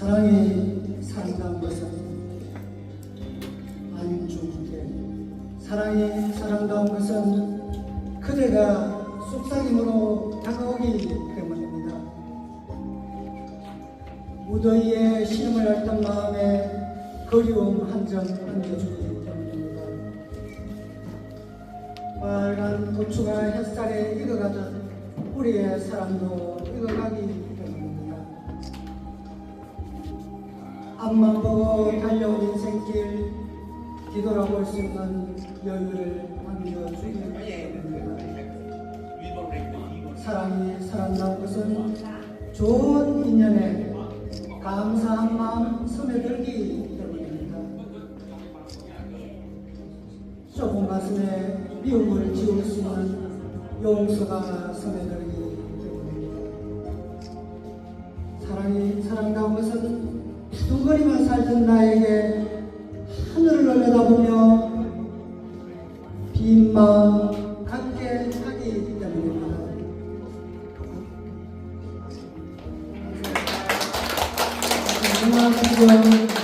사랑이 사랑다운 것은 안중후대 사랑이 사랑다운 것은 그대가 속삭임으로 다가오기 때문입니다. 무더위에 신음을 앓던 마음에 그리움 한 점 안겨주기 때문입니다. 빨간 고추가 햇살에 익어가듯 우리의 사랑도 익어가기 앞만 보고 달려온 인생길 뒤돌아볼 수 있는 여유를 안겨주기 때문입니다. 사랑이 사랑다운 것은 좋은 인연에 감사한 마음 스며들기 때문입니다. 좁은 가슴에 미움을 지울 수 있는 용서가 스며들기 때문입니다. 사랑이 사랑다운 것은 두근거리만 살던 나에게 하늘을 올려다보며 빈 마음 갖게 하기 때문입니다. 지금